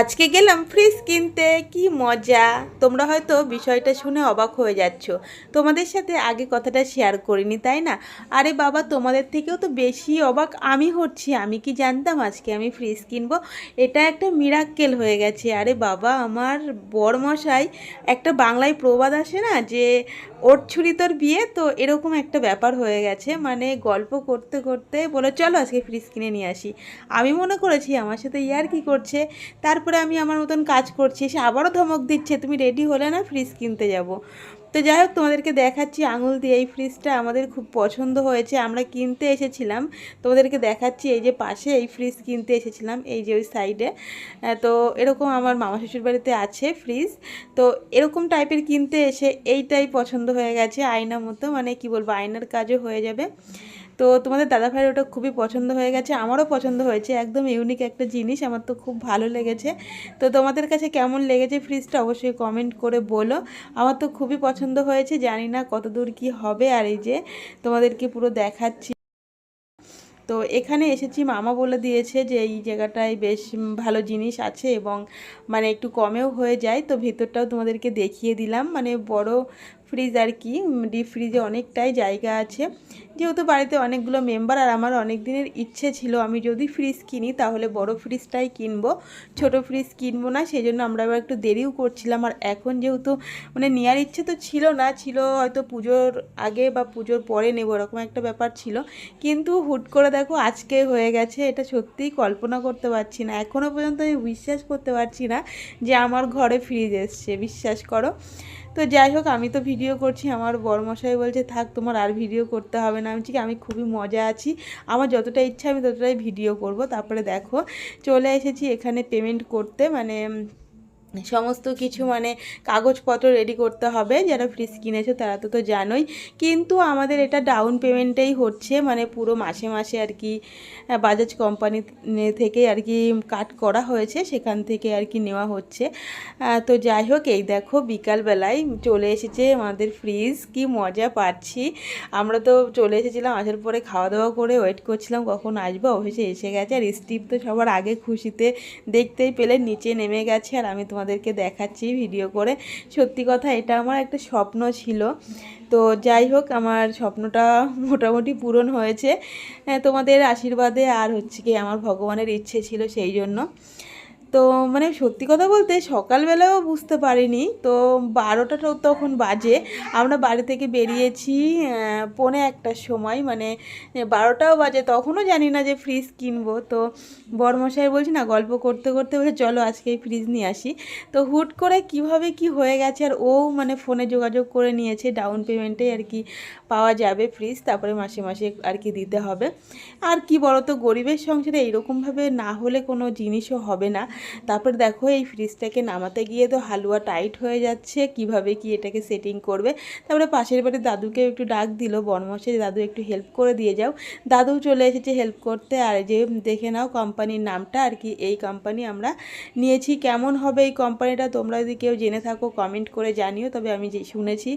আজকে গেলাম ফ্রিজ কিনতে, কি মজা। তোমরা হয়তো বিষয়টা শুনে অবাক হয়ে যাচ্ছ। তোমাদের সাথে আগে কথাটা শেয়ার করিনি, তাই না? আরে বাবা, তোমাদের থেকেও তো বেশি অবাক আমি হচ্ছি। আমি কি জানতাম আজকে আমি ফ্রিজ কিনবো? এটা একটা মিরাক্কেল হয়ে গেছে। আরে বাবা, আমার বরমশাই একটা বাংলায় প্রবাদ আসে না, যে ওর ছুরি তোর বিয়ে, তো এরকম একটা ব্যাপার হয়ে গেছে। মানে গল্প করতে করতে বলে, চলো আজকে ফ্রিজ কিনে নিয়ে আসি। আমি মনে করেছি, আমার সাথে ইয়ার কি করছে? তারপরে আমি আমার মতন কাজ করছি সে আবারও ধমক দিচ্ছে, তুমি রেডি হলে না ফ্রিজ কিনতে যাব? তো যাই হোক, তোমাদেরকে দেখাচ্ছি আঙুল দিয়ে এই ফ্রিজটা আমাদের খুব পছন্দ হয়েছে, আমরা কিনতে এসেছিলাম। তোমাদেরকে দেখাচ্ছি এই যে পাশে এই ফ্রিজ কিনতে এসেছিলাম, এই যে ওই সাইডে তো এরকম আমার মামা শ্বশুর বাড়িতে আছে ফ্রিজ তো এরকম টাইপের কিনতে এসে এইটাই পছন্দ হয়ে গেছে আয়না মতো মানে কি বলব, আয়নার কাজও হয়ে যাবে। তো তোমাদের দাদা ভাইয়ের ওটা খুবই পছন্দ হয়ে গেছে, আমারও পছন্দ হয়েছে, একদম ইউনিক একটা জিনিস, আমার তো খুব ভালো লেগেছে। তো তোমাদের কাছে কেমন লেগেছে ফ্রিজটা অবশ্যই কমেন্ট করে বলো। আমার তো খুবই পছন্দ হয়েছে, জানি না কত দূর কী হবে, আর এই যে তোমাদেরকে পুরো দেখাচ্ছি। তো এখানে এসেছি, মামা বলে দিয়েছে যে এই জায়গাটায় বেশ ভালো জিনিস আছে এবং মানে একটু কমেও হয়ে যায়, তো ভেতরটাও তোমাদেরকে দেখিয়ে দিলাম। মানে বড় ফ্রিজ আর কি ডিপ ফ্রিজে অনেকটাই জায়গা আছে। যেহেতু বাড়িতে অনেকগুলো মেম্বার আর আমার অনেক দিনের ইচ্ছে ছিল আমি যদি ফ্রিজ কিনি তাহলে বড় ফ্রিজটাই কিনবো। ছোট ফ্রিজ কিনবো না সেই জন্য আমরা আবার একটু দেরিও করছিলাম। আর এখন যেহেতু মানে নেওয়ার ইচ্ছে তো ছিল না, ছিল হয়তো পুজোর আগে বা পুজোর পরে নেব, এরকম একটা ব্যাপার ছিল। কিন্তু হুট করে দেখো আজকে হয়ে গেছে, এটা সত্যিই কল্পনা করতে পারছি না। এখনও পর্যন্ত আমি বিশ্বাস করতে পারছি না যে আমার ঘরে ফ্রিজ এসছে, বিশ্বাস করো। তো যাই হোক, আমি তো ভিডিও করছি, আমার বরমশাই বলছে, থাক, তোমার আর ভিডিও করতে হবে না। আমি ঠিক আমি খুবই মজা আছি। আমার যতটা ইচ্ছা, আমি ততটাই ভিডিও করব। তারপরে দেখো, চলে এসেছি এখানে পেমেন্ট করতে মানে সমস্ত কিছু মানে কাগজপত্র রেডি করতে হবে, যারা ফ্রিজ কিনেছে তারা তো তো জানোই। কিন্তু আমাদের এটা ডাউন পেমেন্টেই হচ্ছে মানে পুরো মাসে মাসে আর কি বাজাজ কোম্পানি থেকে আর কি কাট করা হয়েছে, সেখান থেকে আর কি নেওয়া হচ্ছে। তো যাই হোক, এই দেখো বিকালবেলায় চলে এসেছে আমাদের ফ্রিজ কি মজা পাচ্ছি। আমরা তো চলে এসেছিলাম, আসার পরে খাওয়া দাওয়া করে ওয়েট করছিলাম, কখন আসব? অবশ্যই এসে গেছে, আর স্টিভ তো সবার আগে খুশিতে দেখতেই পেলে নিচে নেমে গেছে, আর আমি তোমাদেরকে দেখাচ্ছি ভিডিও করে। সত্যি কথা, এটা আমার একটা স্বপ্ন ছিল। তো যাই হোক, আমার স্বপ্নটা মোটামুটি পূরণ হয়েছে। তোমাদের আশীর্বাদে আর হচ্ছে কি, আমার ভগবানের ইচ্ছে ছিল সেই জন্য। তো মানে সত্যি কথা বলতে সকালবেলাও বুঝতে পারিনি। তো বারোটা তখন বাজে। আমরা বাড়ি থেকে বেরিয়েছি পৌনে একটার সময়। মানে বারোটাও বাজে। তখনও জানি না যে ফ্রিজ কিনবো। তো বরমশাই বলছি, না, গল্প করতে করতে বলে চলো আজকে এই ফ্রিজ নিয়ে আসি। তো হুট করে কীভাবে কি হয়ে গেছে, আর ও মানে ফোনে যোগাযোগ করে নিয়েছে ডাউন পেমেন্টে আর কি পাওয়া যাবে ফ্রিজ তারপরে মাসে মাসে আর কি দিতে হবে। আর কি বলো তো গরিবের সংসারে এইরকমভাবে না হলে কোনো জিনিসও হবে না। তারপর দেখো এই ফ্রিজটাকে নামাতে গিয়ে তো হালুয়া টাইট হয়ে যাচ্ছে, কীভাবে কি এটাকে সেটিং করবে? তারপরে পাশের বাড়ির দাদুকে একটু ডাক দিল বনমশে দাদু একটু হেল্প করে দিয়ে যাও। দাদু চলে এসেছে হেল্প করতে, আর যে, দেখে নাও কোম্পানির নামটা, আর কি এই কোম্পানি আমরা নিয়েছি। কেমন হবে এই কোম্পানিটা তোমরা যদি কেউ জেনে থাকো কমেন্ট করে জানিও। তবে আমি যে শুনেছি,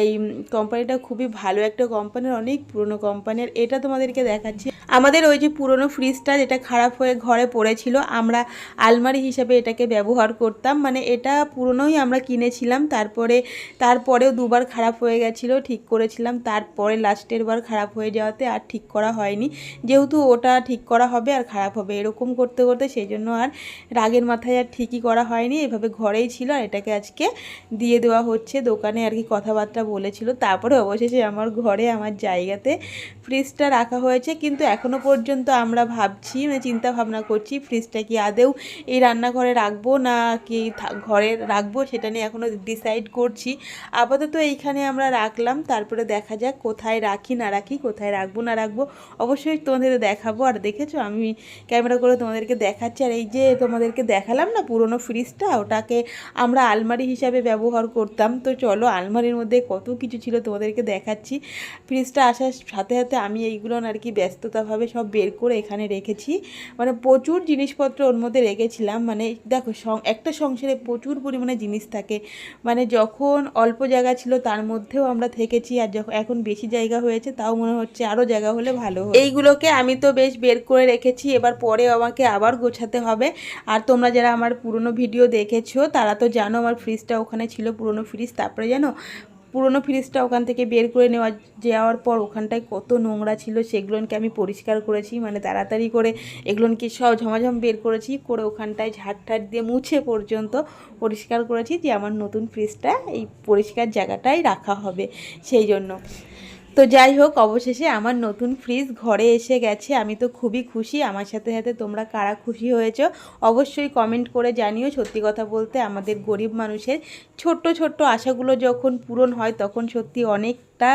এই কোম্পানিটা খুবই ভালো একটা কোম্পানির অনেক পুরনো কোম্পানির এটা তোমাদেরকে দেখাচ্ছি। আমাদের ওই যে পুরনো ফ্রিজটা যেটা খারাপ হয়ে ঘরে পড়েছিল, আমরা আলমারি হিসাবে এটাকে ব্যবহার করতাম। মানে এটা পুরনোই আমরা কিনেছিলাম, তারপরে, তারপরেও দুবার খারাপ হয়ে গেছিল, ঠিক করেছিলাম। তারপরে লাস্টের বার খারাপ হয়ে যাওয়াতে আর ঠিক করা হয়নি। যেহেতু ওটা ঠিক করা হবে আর খারাপ হবে, এরকম করতে করতে সেই জন্য আর রাগের মাথায় আর ঠিকই করা হয়নি। এভাবে ঘরেই ছিল আর এটাকে আজকে দিয়ে দেওয়া হচ্ছে। দোকানে আর কি কথাবার্তা বলেছিল। তারপরে অবশেষে আমার ঘরে, আমার জায়গাতে ফ্রিজটা রাখা হয়েছে। কিন্তু এখনও পর্যন্ত আমরা ভাবছি মানে চিন্তা ভাবনা করছি ফ্রিজটা কি আদেও এই রান্নাঘরে রাখব না কি ঘরে রাখব সেটা নিয়ে এখনও ডিসাইড করছি। আপাতত এইখানে আমরা রাখলাম, তারপরে দেখা যাক কোথায় রাখি, না রাখি, কোথায় রাখব, না রাখব। অবশ্যই তোমাদের দেখাবো। আর দেখেছ, আমি ক্যামেরা করে তোমাদেরকে দেখাচ্ছি। আর এই যে তোমাদেরকে দেখালাম না পুরনো ফ্রিজটা ওটাকে আমরা আলমারি হিসাবে ব্যবহার করতাম। তো চলো, আলমারির মধ্যে কত কিছু ছিল তোমাদেরকে দেখাচ্ছি। ফ্রিজটা আসার সাথে সাথে আমি এইগুলো আর কি ব্যস্ততাভাবে সব বের করে এখানে রেখেছি। মানে প্রচুর জিনিসপত্র ওর মধ্যে রেখেছি রেখেছিলাম মানে দেখো একটা সংসারে প্রচুর পরিমাণে জিনিস থাকে। মানে যখন অল্প জায়গা ছিল তার মধ্যেও আমরা থেকেছি আর যখন এখন বেশি জায়গা হয়েছে তাও মনে হচ্ছে আরও জায়গা হলে ভালো এইগুলোকে আমি তো বেশ বের করে রেখেছি, এবার পরে আমাকে আবার গোছাতে হবে। আর তোমরা যারা আমার পুরনো ভিডিও দেখেছ তারা তো জানো আমার ফ্রিজটা ওখানে ছিল পুরনো ফ্রিজ তারপরে জানো পুরনো ফ্রিজটা ওখান থেকে বের করে নেওয়া যাওয়ার পর ওখানটায় কত নোংরা ছিল সেগুলোকে আমি পরিষ্কার করেছি মানে তাড়াতাড়ি করে এগুলোকে সব ঝমাঝম বের করেছি, করে ওখানটায় ঝাড় দিয়ে মুছে পর্যন্ত পরিষ্কার করেছি যে আমার নতুন ফ্রিজটা এই পরিষ্কার জায়গাটায় রাখা হবে। সেই জন্য তো যাই হোক, অবশেষে আমার নতুন ফ্রিজ ঘরে এসে গেছে। আমি তো খুবই খুশি। আমার সাথে সাথে তোমরা কারা খুশি হয়েছো অবশ্যই কমেন্ট করে জানিও। সত্যি কথা বলতে আমাদের গরিব মানুষের ছোট্ট ছোট্ট আশাগুলো যখন পূরণ হয়, তখন সত্যি অনেকটা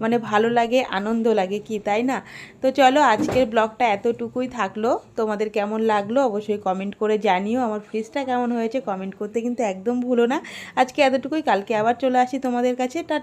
মানে ভালো লাগে, আনন্দ লাগে কি, তাই না? তো চলো, আজকের ব্লগটা এতটুকুই থাকল। তোমাদের কেমন লাগল অবশ্যই কমেন্ট করে জানিও। আমার ফ্রিজটা কেমন হয়েছে কমেন্ট করতে কিন্তু একদম ভুলো না। আজকে এতটুকুই। কালকে আবার চলে আসি তোমাদের কাছে। টাটা।